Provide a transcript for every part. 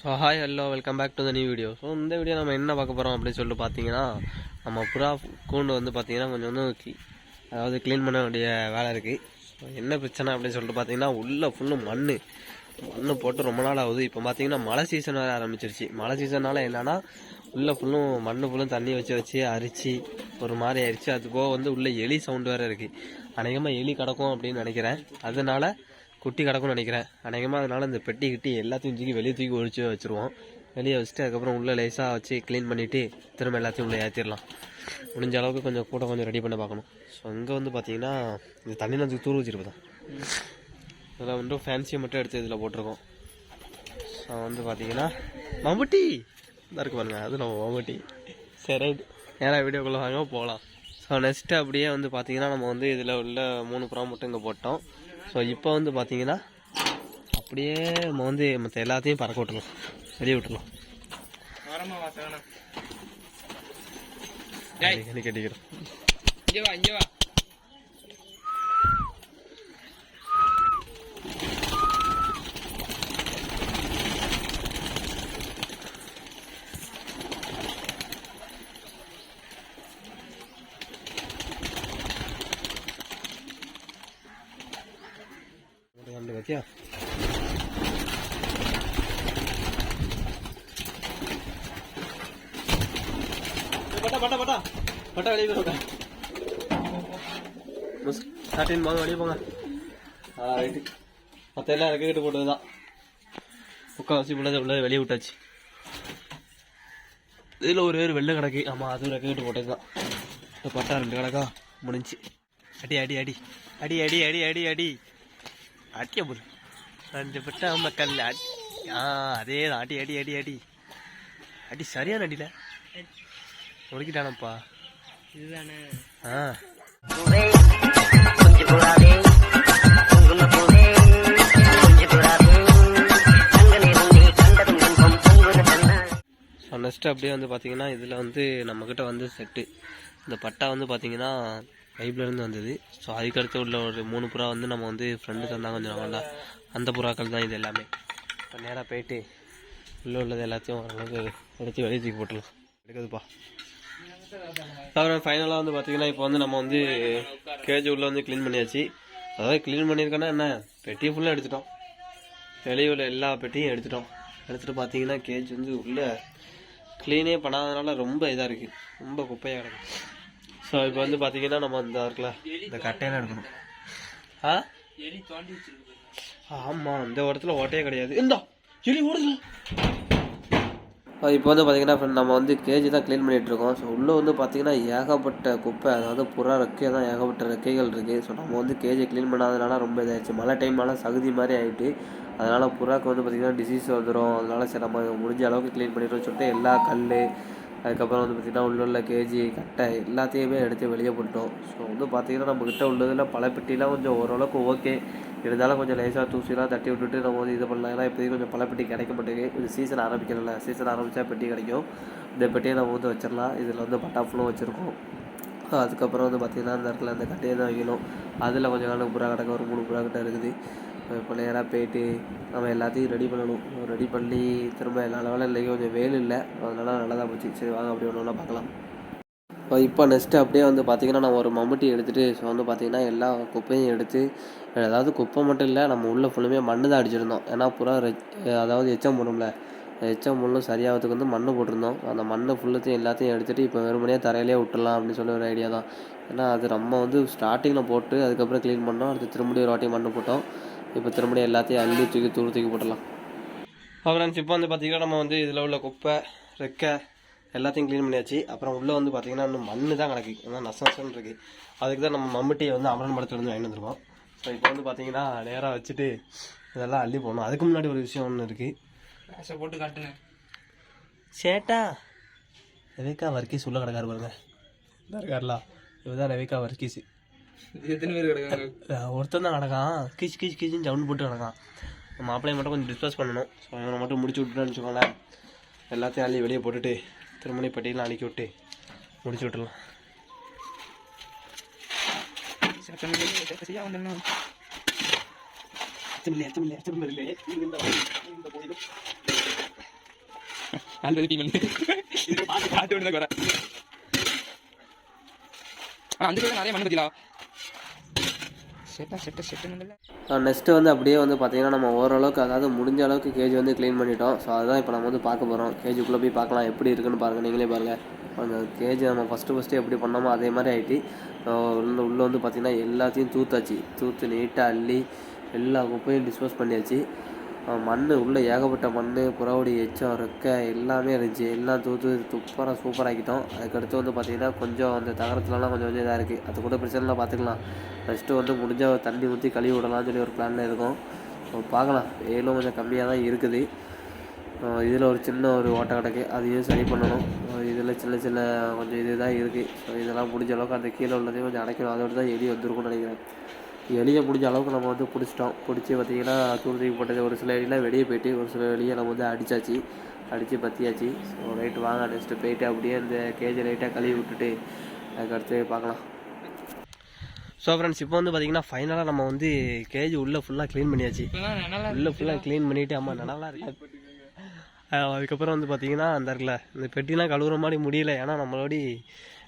So hi hello welcome back to the new video so இந்த வீடியோ நம்ம என்ன பார்க்க போகிறோம் அப்படின்னு சொல்லிட்டு பார்த்தீங்கன்னா நம்ம புறா கூண்டு வந்து பார்த்தீங்கன்னா கொஞ்சம் வந்து அதாவது க்ளீன் பண்ண வேண்டிய வேலை இருக்குது என்ன பிரச்சனை அப்படின்னு சொல்லிட்டு பார்த்தீங்கன்னா உள்ளே ஃபுல்லும் மண் மண் போட்டு ரொம்ப நாள் ஆகுது. இப்போ பார்த்தீங்கன்னா மழை சீசன் வேறு ஆரம்பிச்சிருச்சு. மழை சீசனால் என்னென்னா உள்ளே ஃபுல்லும் மண் ஃபுல்லும் தண்ணி வச்சு வச்சு அரிச்சு ஒரு மாதிரி அரிச்சு அது போக வந்து உள்ளே எலி சவுண்டு வேறு இருக்குது அநேகமாக எலி கிடக்கும் அப்படின்னு நினைக்கிறேன். அதனால குட்டி கிடக்கும்னு நினைக்கிறேன். அநேகமாக அதனால் இந்த பெட்டி கிட்டி எல்லாத்தையும் தூக்கி வெளியே தூக்கி ஒழிச்சு வச்சுருவோம். வெளியே வச்சுட்டு அதுக்கப்புறம் உள்ளே லேசாக வச்சு க்ளீன் பண்ணிவிட்டு திரும்ப எல்லாத்தையும் உள்ளே ஏற்றிடலாம் முடிஞ்ச அளவுக்கு கொஞ்சம் கூட கொஞ்சம் ரெடி பண்ண பார்க்கணும். ஸோ இங்கே வந்து பார்த்தீங்கன்னா இந்த தண்ணி நஞ்சு தூர் வச்சுருப்பதான் இதில் வந்து ஃபேன்சியை மட்டும் எடுத்து இதில் போட்டிருக்கோம். ஸோ வந்து பார்த்தீங்கன்னா மம்பட்டி! இதாக இருக்கு பாருங்க அது நம்ம மம்புட்டி. சரி ரைட். நேராக வீடியோக்குள்ளே வாங்க போகலாம் ஸோ நெக்ஸ்ட்டு அப்படியே வந்து பார்த்தீங்கன்னா நம்ம வந்து இதில் உள்ள மூணு ப்ரா மட்டும் இங்கே போட்டோம். ஸோ இப்போ வந்து பார்த்தீங்கன்னா அப்படியே நம்ம வந்து மற்ற எல்லாத்தையும் பறக்க விட்டுலாம் வெளியே விட்டுலாம் கேட்டுக்கிறோம் இங்க வா இங்க வா ரெண்டு வைக்கியா பட்டா பட்டா பட்டா. பட்டா வெளியே போங்க ஸ்டார்டிங் போங்க வெளியே போங்க. ஆ ரைட்டு மற்ற எல்லாம் ரெக்கைட்டு போட்டது தான் முக்கால்வாசி உள்ளதை உள்ளதை வெளியே விட்டாச்சு. இதில் ஒரு பேர் வெள்ளை கிடக்கு ஆமாம் அதுவும் ரெக்கைட்டு போட்டது தான் இந்த பட்டா ரெண்டு கிடக்கா முடிஞ்சு. அடி அடி அடி. அடி அடி அடி அடி அடி. அடிக்க போதும் ரெண்டு பட்டா மக்கள் அடி. ஆ அதே தான் அடி அடி அடி அடி. அடி சரியான அடியில. உடைக்கிட்டானப்பா இதுதானே. ஆ. ஸோ நெக்ஸ்ட் அப்படியே வந்து பார்த்தீங்கன்னா இதில் வந்து நம்மக்கிட்ட வந்து செட்டு இந்த பட்டா வந்து பார்த்தீங்கன்னா பைப்லேருந்து வந்தது. ஸோ அதுக்கடுத்து உள்ள ஒரு மூணு புறா வந்து நம்ம வந்து ஃப்ரெண்டு தந்தாங்க கொஞ்சம் வேண்டாம் அந்த புறாக்கள் தான் இது எல்லாமே. இப்போ நேராக போயிட்டு உள்ளே உள்ளது எல்லாத்தையும் ஓரளவுக்கு எடுத்து வெளியே தூக்கி போட்டுடலாம். எடுக்குதுப்பா. அப்புறம் ஃபைனலாக வந்து பார்த்தீங்கன்னா இப்போ வந்து நம்ம வந்து கேஜ் உள்ளே வந்து க்ளீன் பண்ணியாச்சு. அதாவது க்ளீன் பண்ணியிருக்கோன்னா என்ன? பெட்டியை ஃபுல்லாக எடுத்துட்டோம். வெளியே எல்லா பெட்டியும் எடுத்துட்டோம். எடுத்துகிட்டு பார்த்தீங்கன்னா கேஜ் வந்து உள்ளே க்ளீனே பண்ணாதனால ரொம்ப இதாக இருக்குது ரொம்ப குப்பையாக இருக்குது ஸோ இப்போ வந்து பார்த்தீங்கன்னா நம்ம இந்த இருக்குல்ல இந்த கட்டையெல்லாம் எடுக்கணும். ஆ? எலி தோண்டி ஆமாம் இந்த இடத்துல ஓட்டையே கிடையாது. இந்தா எலி ஓடுது. இப்போ வந்து பார்த்தீங்கன்னா ஃப்ரெண்ட் நம்ம வந்து கேஜி தான் க்ளீன் பண்ணிகிட்டு இருக்கோம் ஸோ உள்ளே வந்து பார்த்தீங்கன்னா ஏகப்பட்ட குப்பை அதாவது புறா ரெக்கை தான் ஏகப்பட்ட ரெக்கைகள் இருக்குது ஸோ நம்ம வந்து கேஜை க்ளீன் பண்ணாதனால ரொம்ப இதாகிடுச்சு மழை டைம்னால சகுதி மாதிரி ஆகிட்டு அதனால் புறாக்கு வந்து பார்த்திங்கன்னா டிசீஸ் வந்துடும் அதனால் சரி நம்ம முடிஞ்ச அளவுக்கு க்ளீன் பண்ணிடுறோம்னு சொல்லிட்டு எல்லா கல் அதுக்கப்புறம் வந்து பார்த்திங்கன்னா உள்ள உள்ள கேஜி கட்டை எல்லாத்தையுமே எடுத்து வெளியே போட்டோம் ஸோ வந்து பார்த்திங்கன்னா நம்மக்கிட்ட உள்ளதில் பல பெட்டிலாம் கொஞ்சம் ஓரளவுக்கு ஓகே இருந்தாலும் கொஞ்சம் லேசாக தூசிலாம் தட்டி விட்டுட்டு நம்ம வந்து இது பண்ணலாம் ஏன்னா இப்போதைக்கு கொஞ்சம் பல பெட்டி கிடைக்க மாட்டேங்குது கொஞ்சம் சீசன் ஆரம்பிக்கணும்ல. சீசன் ஆரம்பித்தா பெட்டி கிடைக்கும். இந்த பெட்டியை நம்ம வந்து வச்சிடலாம். இதில் வந்து பட்டாஃபுல்லும் வச்சுருக்கோம். அதுக்கப்புறம் வந்து பார்த்திங்கன்னா இந்த இடத்துல அந்த கட்டையை தான் வைக்கணும். அதில் கொஞ்சம் நாள் புறா கிடக்க ஒரு மூணு புறா கிட்ட இருக்குது. இப்போ போயிட்டு நம்ம எல்லாத்தையும் ரெடி பண்ணணும். ரெடி பண்ணி திரும்ப எல்லா லெவலில் இல்லைங்க கொஞ்சம் வெயில் இல்லை. அதனால நல்லா தான் போச்சு. சரி வாங்க அப்படி ஒன்று ஒன்றா பார்க்கலாம். இப்போ இப்போ நெக்ஸ்ட்டு அப்படியே வந்து பார்த்திங்கன்னா நான் ஒரு மம்முட்டி எடுத்துகிட்டு ஸோ வந்து பார்த்திங்கன்னா எல்லா குப்பையும் எடுத்து அதாவது குப்பை மட்டும் இல்லை நம்ம உள்ளே ஃபுல்லுமே மண்ணு தான் அடிச்சிருந்தோம். ஏன்னா புறா அதாவது எச்சம் போடும்ல எச்சம் முள்ளும் சரியாகிறதுக்கு வந்து மண்ணு போட்டிருந்தோம். அந்த மண்ணை ஃபுல்லத்தையும் எல்லாத்தையும் எடுத்துகிட்டு இப்போ வெறுமனே தரையிலே விட்டுறலாம் அப்படின்னு சொல்லி ஒரு ஐடியா தான். ஏன்னா அது நம்ம வந்து ஸ்டார்டிங்கில் போட்டு அதுக்கப்புறம் க்ளீன் பண்ணோம். அடுத்து திரும்படியும் ஒரு வாட்டி மண் போட்டோம். இப்போ திரும்படியும் எல்லாத்தையும் அள்ளி தூக்கி தூர் தூக்கி போட்டுடலாம். அப்புறம் இப்போ வந்து பார்த்திங்கன்னா நம்ம வந்து இதில் உள்ள குப்பை ரெக்கை எல்லாத்தையும் க்ளீன் பண்ணியாச்சு. அப்புறம் உள்ளே வந்து பார்த்திங்கன்னா இன்னும் மண்ணு தான் கிடக்கு. அதான் நச நசன்னு இருக்குது அதுக்கு தான் நம்ம மம்முட்டியை வந்து அமரன் படத்துலேருந்து வாங்கிட்டு வந்திருக்கோம். ஸோ இப்போ வந்து பார்த்திங்கன்னா நேராக வச்சுட்டு இதெல்லாம் அள்ளி போடணும். அதுக்கு முன்னாடி ஒரு விஷயம் ஒன்று இருக்குது போட்டு காட்டுனேன் சேட்டா ரெவிகா வர்க்கீஸ் உள்ள கிடக்காரு பாருங்க. இதாக இருக்கார்ல. இவதான் ரெவிகா வர்க்கீஸ். எத்தனை பேர் கிடக்காங்க? ஒருத்தன் தான் கிடக்கான். கீச் கீச் கீச்சுன்னு சவுண்ட் போட்டு கிடக்கான். மாப்பிள்ளைய மட்டும் கொஞ்சம் டிஸ்பஸ் பண்ணணும். ஸோ இவனை மட்டும் முடிச்சு விட்டுட்டோன்னு வச்சுக்கோங்களேன். எல்லாத்தையும் அள்ளி வெளியே போட்டுட்டு திருமணி பட்டியலாம் அனுப்பி விட்டு முடிச்சு விட்டுலாம் நாலு பேர் டீம் பார்த்து பார்த்து விட்டு தான் அந்த நிறைய மண்ணு பத்திலா செட்டா செட்டு செட்டு நெக்ஸ்ட்டு வந்து அப்படியே வந்து பார்த்தீங்கன்னா நம்ம ஓரளவுக்கு அதாவது முடிஞ்ச அளவுக்கு கேஜ் வந்து க்ளீன் பண்ணிட்டோம். ஸோ அதுதான் இப்போ நம்ம வந்து பார்க்க போகிறோம் கேஜுக்குள்ளே போய் பார்க்கலாம் எப்படி இருக்குன்னு பாருங்கள் நீங்களே பாருங்கள் அந்த கேஜ் நம்ம ஃபஸ்ட்டு ஃபஸ்ட்டு எப்படி பண்ணோமோ அதே மாதிரி ஆகிட்டு உள்ள உள்ளே வந்து பார்த்திங்கன்னா எல்லாத்தையும் தூத்தாச்சு. தூத்து நீட்டாக அள்ளி எல்லா குப்பையும் டிஸ்போஸ் பண்ணியாச்சு. மண் உள்ளே ஏகப்பட்ட மண் புறவடி எச்சம் ரெக்க எல்லாமே இருந்துச்சு. எல்லாம் தூத்து சூப்பராக சூப்பராக்கிட்டோம் அதுக்கடுத்து வந்து பார்த்திங்கன்னா கொஞ்சம் அந்த தகரத்துலலாம் கொஞ்சம் கொஞ்சம் இதாக இருக்குது அது கூட பிரச்சனை இல்லை பார்த்துக்கலாம். ஃபஸ்ட்டு வந்து முடிஞ்சால் தண்ணி ஊற்றி கழுவி விடலாம்னு சொல்லி ஒரு பிளானில் இருக்கோம். ஸோ பார்க்கலாம். வெயிலும் கொஞ்சம் கம்மியாக தான் இருக்குது. இதில் ஒரு சின்ன ஒரு ஓட்டை கிடக்கு அதையும் சரி பண்ணணும். இதில் சின்ன சின்ன கொஞ்சம் இது தான் இருக்குது ஸோ இதெல்லாம் முடிஞ்ச அளவுக்கு அந்த கீழே உள்ளதையும் கொஞ்சம் அடைக்கணும். அதோட தான் எலி வந்திருக்கும்னு நினைக்கிறேன். எலியை முடிஞ்ச அளவுக்கு நம்ம வந்து பிடிச்சிட்டோம். பிடிச்சி பார்த்திங்கன்னா தூர் தூக்கி போட்டது ஒரு சில எலியெலாம் வெளியே போயிட்டு ஒரு சில எலியை நம்ம வந்து அடித்தாச்சு அடித்து பற்றியாச்சு ஸோ ரைட்டு வாங்க நெக்ஸ்ட்டு போயிட்டு அப்படியே அந்த கேஜி லைட்டாக கழுவி விட்டுட்டு அதுக்கடுத்து பார்க்கலாம். ஸோ ஃப்ரெண்ட்ஸ் இப்போ வந்து பார்த்தீங்கன்னா ஃபைனலாக நம்ம வந்து கேஜி உள்ளே ஃபுல்லாக க்ளீன் பண்ணியாச்சு. உள்ளே ஃபுல்லாக க்ளீன் பண்ணிவிட்டு ஆமாம் நல்லா இருக்கு. அதுக்கப்புறம் வந்து பார்த்தீங்கன்னா அந்த இருக்குல்ல இந்த பெட்டிலாம் கழுவுற மாதிரி முடியல. ஏன்னா நம்மளோட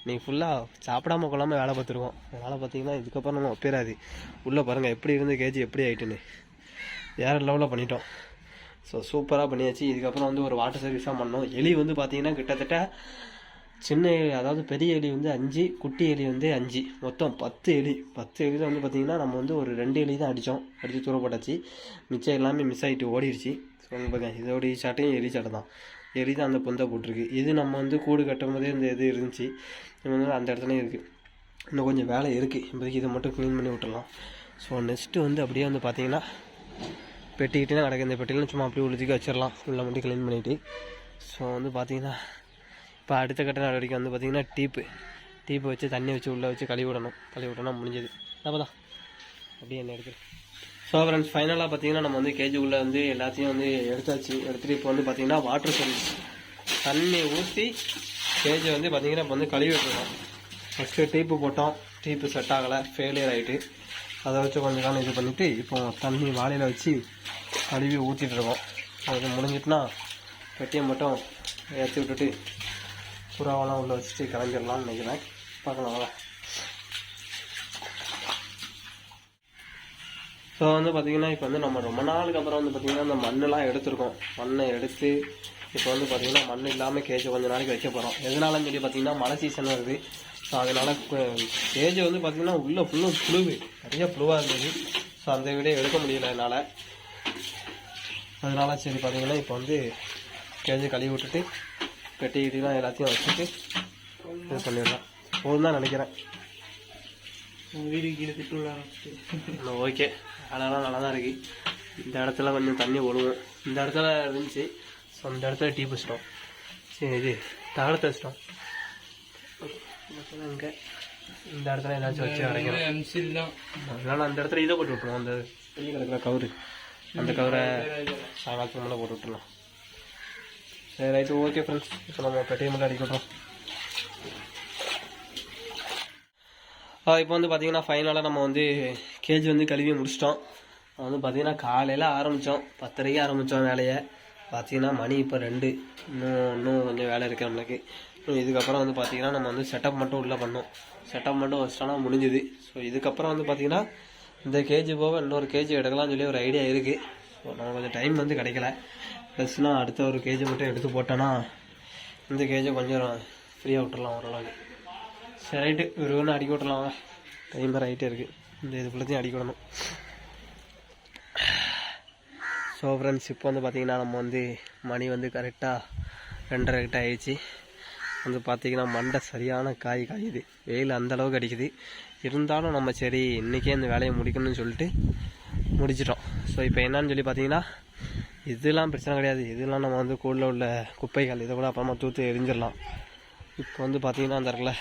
நீ ஃபுல்லாக சாப்பிடாம கொள்ளாமல் வேலை பார்த்துருக்கோம் அதனால் பார்த்தீங்கன்னா இதுக்கப்புறம் நம்ம ஒப்பேராது உள்ளே பாருங்கள் எப்படி இருந்து கேஜி எப்படி ஆயிட்டுன்னு. வேறு லெவலில் பண்ணிட்டோம். ஸோ சூப்பராக பண்ணியாச்சு. இதுக்கப்புறம் வந்து ஒரு வாட்டர் சர்வீஸாக பண்ணோம். எலி வந்து பார்த்தீங்கன்னா கிட்டத்தட்ட சின்ன எலி அதாவது பெரிய எலி வந்து அஞ்சு குட்டி எலி வந்து அஞ்சு. மொத்தம் பத்து எலி. பத்து எலியில் வந்து பார்த்திங்கன்னா நம்ம வந்து ஒரு ரெண்டு எலி தான் அடித்தோம் அடித்து தூரப்பட்டாச்சு மிச்சம் எல்லாமே மிஸ் ஆகிட்டு ஓடிடுச்சு ஸோ வந்து இதோட சாட்டையும் எலி சாட்டை தான். எலி தான் அந்த பொந்தை போட்டிருக்கு. இது நம்ம வந்து கூடு கட்டும் போதே இந்த இது இருந்துச்சு. இது வந்து அந்த இடத்துலையும் இருக்குது இன்னும் கொஞ்சம் வேலை இருக்குது இப்போதைக்கு இதை மட்டும் க்ளீன் பண்ணி விட்டுலாம் ஸோ நெக்ஸ்ட்டு வந்து அப்படியே வந்து பார்த்தீங்கன்னா பெட்டிக்கிட்டே கிடக்கு. இந்த பெட்டிலாம் சும்மா அப்படியே உழுதிக்க வச்சிடலாம். ஃபுல்லாக மட்டும் க்ளீன் பண்ணிவிட்டு ஸோ வந்து பார்த்தீங்கன்னா இப்போ அடுத்த கட்ட நடவடிக்கை வந்து பார்த்திங்கன்னா டீப்பு. டீப்பு வச்சு தண்ணி வச்சு உள்ளே வச்சு கழுவி விடணும். கழுவி விட்டோம்னா முடிஞ்சது. அப்பதான் அப்படியே என்ன எடுக்கிறேன் ஸோ ஃப்ரெண்ட்ஸ் ஃபைனலாக பார்த்தீங்கன்னா நம்ம வந்து கேஜி உள்ளே வந்து எல்லாத்தையும் வந்து எடுத்தாச்சு. எடுத்துகிட்டு இப்போ வந்து பார்த்திங்கன்னா வாட்டர் சர்வீஸ் தண்ணி ஊற்றி கேஜி வந்து பார்த்திங்கன்னா இப்போ வந்து கழுவி விட்டுருக்கோம். ஃபஸ்ட்டு டீப்பு போட்டோம். டீப்பு செட் ஆகலை. ஃபெயிலியர் ஆகிட்டு அதை வச்சு கொஞ்சம் காலம் இது பண்ணிவிட்டு இப்போ தண்ணி வாழையில் வச்சு கழுவி ஊற்றிட்டுருக்கோம் அது முடிஞ்சிட்டுனா பெட்டியை மட்டும் ஏற்றி விட்டுட்டு புறாவெல்லாம் உள்ளே வச்சுட்டு கிளம்பிடலாம்னு நினைக்கிறேன் பார்க்கலாம் ஸோ வந்து பார்த்திங்கன்னா இப்போ வந்து நம்ம ரொம்ப நாளுக்கு அப்புறம் வந்து பார்த்திங்கன்னா அந்த மண்ணெலாம் எடுத்திருக்கோம். மண்ணை எடுத்து இப்போ வந்து பார்த்திங்கன்னா மண் இல்லாமல் கேஜ் கொஞ்ச நாளைக்கு வைக்க போகிறோம் எதனாலன்னு சொல்லி பார்த்திங்கன்னா மழை சீசன் வருது. ஸோ அதனால் கேஜ் வந்து பார்த்திங்கன்னா உள்ளே ஃபுல்லும் புழுவு. நிறைய புழுவாக இருந்தது. ஸோ அந்த வீடியோ எடுக்க முடியல என்னால். அதனால சரி பார்த்தீங்கன்னா இப்போ வந்து கேஜி கழுவி விட்டுட்டு பெட்டி கிட்டிலாம் எல்லாத்தையும் வச்சுட்டு இது பண்ணிடலாம். போதும் தான் நினைக்கிறேன். வீடு கீழே திட்டு ஓகே. அதெல்லாம் நல்லா தான் இருக்குது இந்த இடத்துல கொஞ்சம் தண்ணி ஒழுகும் இந்த இடத்துல இருந்துச்சு. ஸோ இந்த இடத்துல டீ வச்சிட்டோம் சரி இது தகரத்தை வச்சிட்டோம். இங்கே இந்த இடத்துல ஏதாச்சும் வச்சு தான் அதனால அந்த இடத்துல இதை போட்டு விட்டுருவோம் அந்த வெளியே கிடக்கிற கவுரு. அந்த கவரை மேலே போட்டு விட்டுருலாம் ரைட்டு ஓகே ஃப்ரெண்ட்ஸ் இப்போ நம்ம பெட்டையை மட்டும் இப்போ வந்து பார்த்தீங்கன்னா ஃபைனலாக நம்ம வந்து கேஜி வந்து கழுவி முடிச்சிட்டோம். வந்து பார்த்தீங்கன்னா காலையில் ஆரம்பித்தோம் பத்தரைக்கு ஆரம்பித்தோம் வேலையை. பார்த்தீங்கன்னா மணி இப்போ ரெண்டு. இன்னும் இன்னும் கொஞ்சம் வேலை இருக்குது நம்மளுக்கு. இன்னும் இதுக்கப்புறம் வந்து பார்த்தீங்கன்னா நம்ம வந்து செட்டப் மட்டும் உள்ளே பண்ணோம். செட்டப் மட்டும் வச்சிட்டோம்னா முடிஞ்சுது. ஸோ இதுக்கப்புறம் வந்து பார்த்தீங்கன்னா இந்த கேஜி போக இன்னொரு கேஜி எடுக்கலாம்னு சொல்லி ஒரு ஐடியா இருக்குது ஸோ நம்ம கொஞ்சம் டைம் வந்து கிடைக்கல. ப்ளஸ்னால் அடுத்த ஒரு கேஜி மட்டும் எடுத்து போட்டோன்னா இந்த கேஜை கொஞ்சம் ஃப்ரீயாக விட்டுடலாம் ஓரளவுக்கு. சரி ரைட்டு ஒரு ஒன்று அடிக்க விட்டுலாம் டைம் ரைட்டே இருக்குது இந்த இது ஃபுல்லத்தையும் அடிக்க விடணும். ஸோ ஃப்ரெண்ட்ஸ் இப்போ வந்து பார்த்திங்கன்னா நம்ம வந்து மணி வந்து கரெக்டாக ரெண்டரை கிட்ட ஆயிடுச்சு. வந்து பார்த்தீங்கன்னா மண்டை சரியான காய் காயுது. வெயில் அந்த அளவுக்கு அடிக்குது. இருந்தாலும் நம்ம சரி இன்றைக்கே இந்த வேலையை முடிக்கணும்னு சொல்லிட்டு முடிச்சிட்டோம். ஸோ இப்போ என்னன்னு சொல்லி பார்த்தீங்கன்னா இதெல்லாம் பிரச்சனை கிடையாது. இதெல்லாம் நம்ம வந்து கூடில் உள்ள குப்பைகள் இதை கூட அப்புறமா தூத்து எரிஞ்சிடலாம். இப்போ வந்து பார்த்தீங்கன்னா அந்த இடத்துல